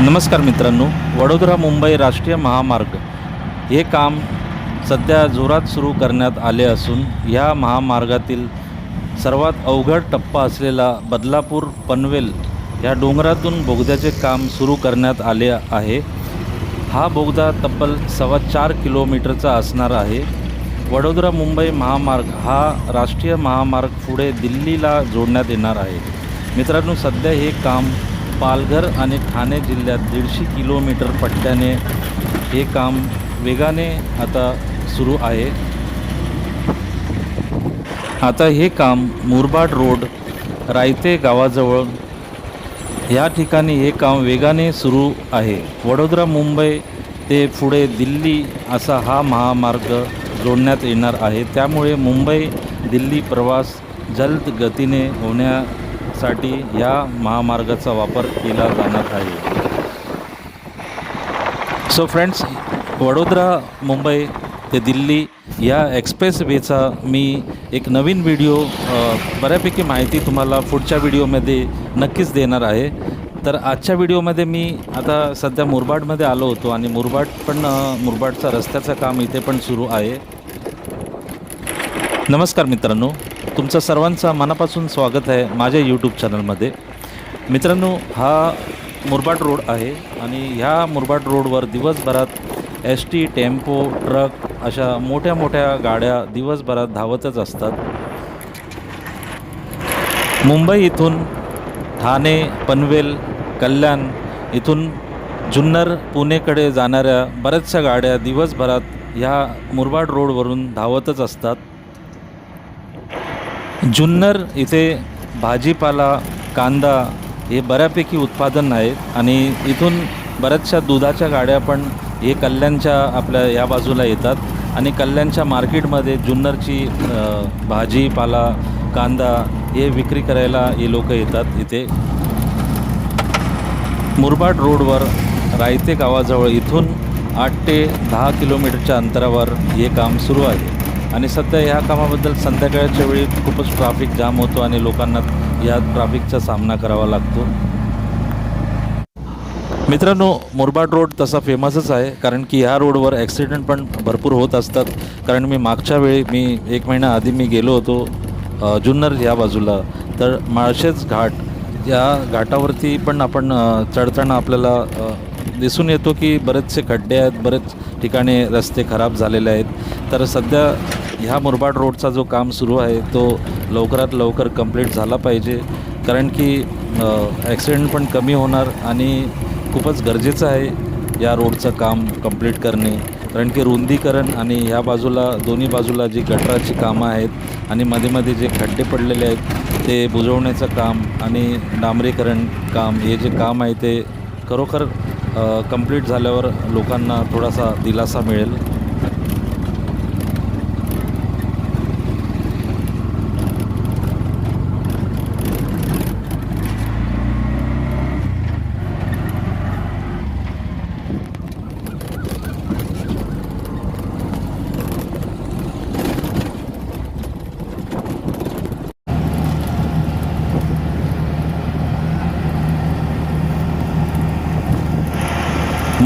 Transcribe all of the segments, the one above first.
नमस्कार मित्रांनो. वडोदरा मुंबई राष्ट्रीय महामार्ग हे काम सध्या जोरात सुरू करण्यात आले असून ह्या महामार्गातील सर्वात अवघड टप्पा असलेला बदलापूर पनवेल ह्या डोंगरातून बोगद्याचे काम सुरू करण्यात आले आहे. हा बोगदा तब्बल सव्वा चार किलोमीटरचा असणार आहे. वडोदरा मुंबई महामार्ग हा राष्ट्रीय महामार्ग पुढे दिल्लीला जोडण्यात येणार आहे. मित्रांनो सध्या हे काम पालघर आणि ठाणे जिल्ह्यात दीडशे किलोमीटर पट्ट्याने हे काम वेगाने आता सुरू आहे. आता हे काम मुरबाड रोड रायते गावाजवळ या ठिकाणी हे काम वेगाने सुरू आहे. वडोदरा मुंबई ते पुढे दिल्ली असा हा महामार्ग जोडण्यात येणार आहे. त्यामुळे मुंबई दिल्ली प्रवास जलद गतीने होण्या साठी या महामार्गाचा वापर केला जाणार आहे. सो फ्रेंड्स वडोदरा मुंबई ते दिल्ली या एक्सप्रेस वेचा मी एक नवीन व्हिडिओ बऱ्यापैकी माहिती तुम्हाला पुढच्या व्हिडिओमध्ये नक्कीच देणार आहे. तर आजच्या व्हिडिओमध्ये मी आता सध्या मुरबाडमध्ये आलो होतो आणि मुरबाड पण मुरबाडचा रस्त्याचं काम इथे पण सुरू आहे. नमस्कार मित्रांनो. तुमचं सर्वांचं मनापासून स्वागत आहे माझ्या यूट्यूब चॅनलमध्ये मित्रांनो हा मुरबाड रोड आहे आणि ह्या मुरबाड रोडवर दिवसभरात एस टी टेम्पो ट्रक अशा मोठ्या मोठ्या गाड्या दिवसभरात धावतच असतात. मुंबई इथून ठाणे पनवेल कल्याण इथून जुन्नर पुणेकडे जाणाऱ्या बऱ्याचशा गाड्या दिवसभरात ह्या मुरबाड रोडवरून धावतच असतात. जुन्नर इथे भाजीपाला कांदा हे बऱ्यापैकी उत्पादन आहेत आणि इथून बऱ्याचशा दुधाच्या गाड्या पण हे कल्याणच्या आपल्या या बाजूला येतात आणि कल्याणच्या मार्केटमध्ये जुन्नरची भाजीपाला कांदा हे विक्री करायला हे लोक येतात इथे. मुरबाड रोडवर रायते गावाजवळ इथून आठ ते दहा किलोमीटरच्या अंतरावर हे काम सुरू आहे. आणि सध्या ह्या कामाबद्दल संध्याकाळच्या वेळी खूपच ट्रॅफिक जाम होतो आणि लोकांना या ट्रॅफिकचा सामना करावा लागतो. मित्रांनो मुरबाड रोड तसा फेमसच आहे कारण की ह्या रोडवर ॲक्सिडेंट पण भरपूर होत असतात. कारण मी मागच्या वेळी मी एक महिना आधी मी गेलो होतो जुन्नर ह्या बाजूला. तर माळशेज घाट या घाटावरती पण आपण चढताना आपल्याला दिसून येतो की बरेचसे खड्डे आहेत बरेच ठिकाणी रस्ते खराब झालेले आहेत. तर सध्या ह्या मुरबाड रोडचा जो काम सुरू आहे तो लवकरात लवकर कंप्लीट झाला पाहिजे. कारण की ॲक्सिडेंट पण कमी होणार आणि खूपच गरजेचं आहे या रोडचं काम कंप्लीट करणे. कारण की रुंदीकरण आणि ह्या बाजूला दोन्ही बाजूला जी गटराची कामं आहेत आणि मध्ये मध्ये जे खड्डे पडलेले आहेत ते बुजवण्याचं काम आणि डांबरीकरण काम हे जे काम आहे ते खरोखर कंप्लीट झाल्यावर लोकांना थोडासा दिलासा मिळेल.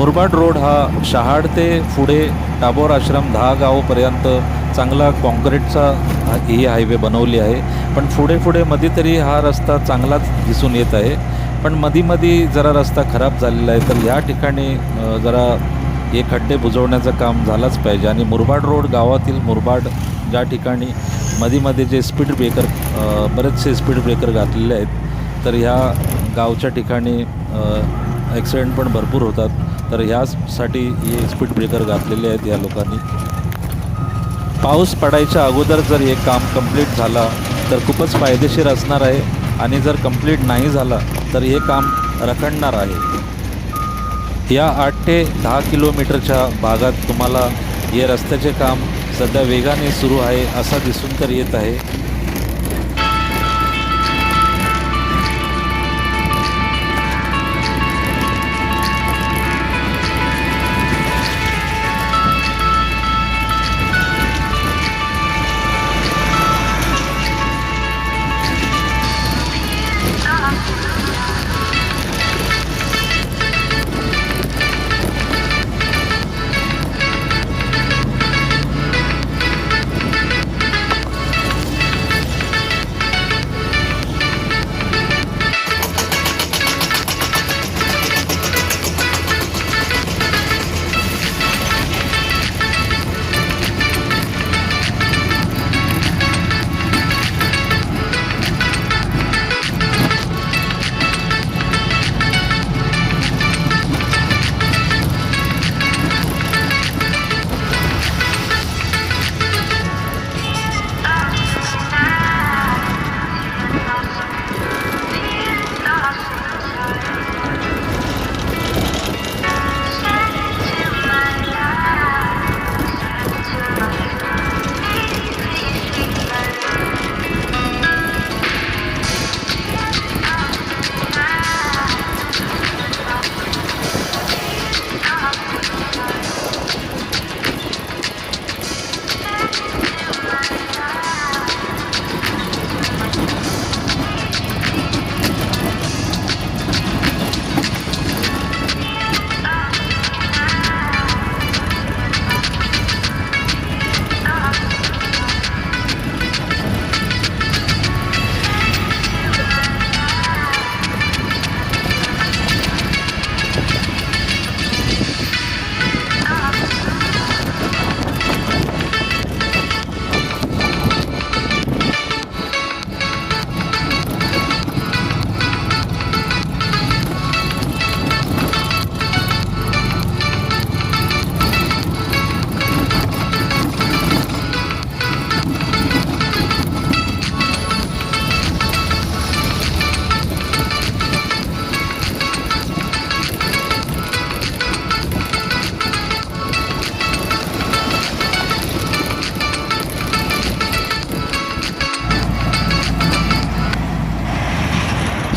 मुरबाड रोड हा शहाड ते पुढे टाबोर आश्रम दहा गावपर्यंत चांगला कॉन्क्रीटचा ही हायवे बनवली आहे. पण पुढे पुढे मध्ये तरी हा रस्ता चांगलाच दिसून येत आहे. पण मधी जरा रस्ता खराब झालेला आहे तर या ठिकाणी जरा हे खड्डे बुजवण्याचं काम झालंच पाहिजे. आणि मुरबाड रोड गावातील मुरबाड ज्या ठिकाणी मधीमध्ये जे स्पीड ब्रेकर बरेचसे स्पीड ब्रेकर घातलेले आहेत तर ह्या गावच्या ठिकाणी ॲक्सिडेंट पण भरपूर होतात. तर ह्यासाठी हे स्पीड ब्रेकर घातलेले आहेत या लोकांनी. पाऊस पडायच्या अगोदर जर हे काम कंप्लीट झाला तर खूपच फायदेशीर असणार आहे. आणि जर कंप्लीट नाही झाला तर हे काम रखडणार आहे. या आठ ते दहा किलोमीटरच्या भागात तुम्हाला हे रस्त्याचे काम सध्या वेगाने सुरू आहे असा दिसून तर येत आहे.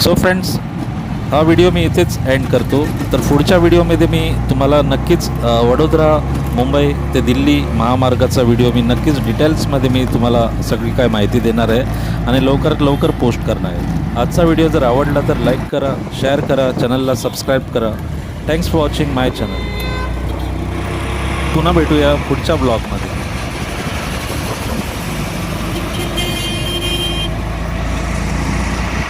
सो फ्रेंड्स हा व्हिडिओ मी इथेच एंड करतो. तर पुढच्या व्हिडिओमध्ये मी तुम्हाला नक्कीच वडोदरा मुंबई ते दिल्ली महामार्गाचा व्हिडिओ मी नक्कीच डिटेल्समध्ये मी तुम्हाला सगळी काय माहिती देणार आहे आणि लवकरात लवकर पोस्ट करणार आहे. आजचा व्हिडिओ जर आवडला तर लाईक करा शेअर करा चॅनलला सबस्क्राईब करा. Thanks for watching my channel पुन्हा भेटूया पुढच्या ब्लॉगमध्ये